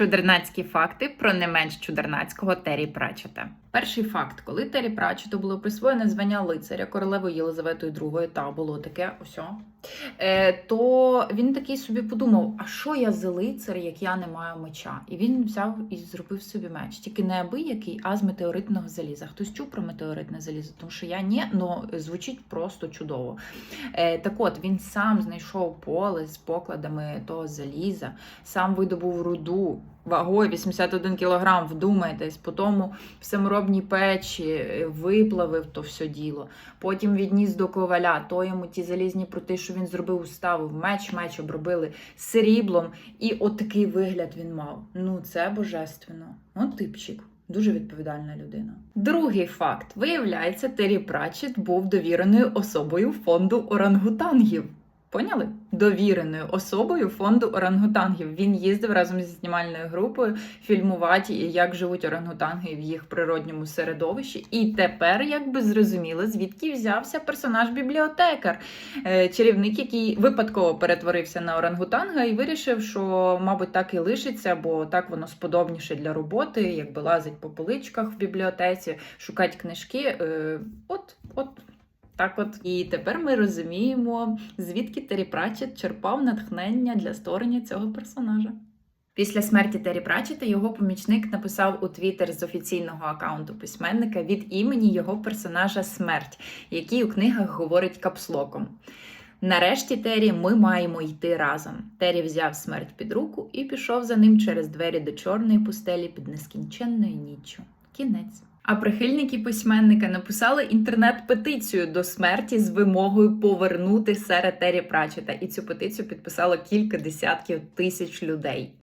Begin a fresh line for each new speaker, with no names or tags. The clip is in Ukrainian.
Чудернацькі факти про не менш чудернацького Террі Пратчета. Перший факт: коли Террі Пратчету було присвоєне звання лицаря королевою Єлизаветою II, та було таке, ось, е, то він такий собі подумав: а що я за лицар, як я не маю меча? І він взяв і зробив собі меч. Тільки не абиякий, а з метеоритного заліза. Хтось чув про метеоритне залізо, тому що я ні, але звучить просто чудово. Е, так от він сам знайшов поле з покладами того заліза, сам видобув руду вагою 81 кілограм, вдумайтесь, по тому в саморобній печі виплавив то все діло. Потім відніс до коваля, то йому ті залізні прути, що він зробив, уставив меч, меч обробили сріблом, і от такий вигляд він мав. Ну, це божественно. От типчик. Дуже відповідальна людина. Другий факт: виявляється, Террі Пратчет був довіреною особою фонду орангутангів. Поняли? Довіреною особою фонду орангутангів. Він їздив разом зі знімальною групою фільмувати, як живуть орангутанги в їх природньому середовищі. І тепер, якби зрозуміли, звідки взявся персонаж бібліотекар, Е, чарівник, який випадково перетворився на орангутанга і вирішив, що, мабуть, так і лишиться, бо так воно сподобніше для роботи, якби лазить по поличках в бібліотеці, шукати книжки. Е, От, от. Так от і тепер ми розуміємо, звідки Террі Пратчет черпав натхнення для створення цього персонажа. Після смерті Террі Пратчета його помічник написав у Твіттер з офіційного акаунту письменника від імені його персонажа Смерть, який у книгах говорить капслоком. Нарешті, Террі, ми маємо йти разом. Террі взяв смерть під руку і пішов за ним через двері до чорної пустелі під нескінченною ніччю. Кінець. А прихильники письменника написали інтернет-петицію до смерті з вимогою повернути сера Террі Прачета. І цю петицію підписало кілька десятків тисяч людей.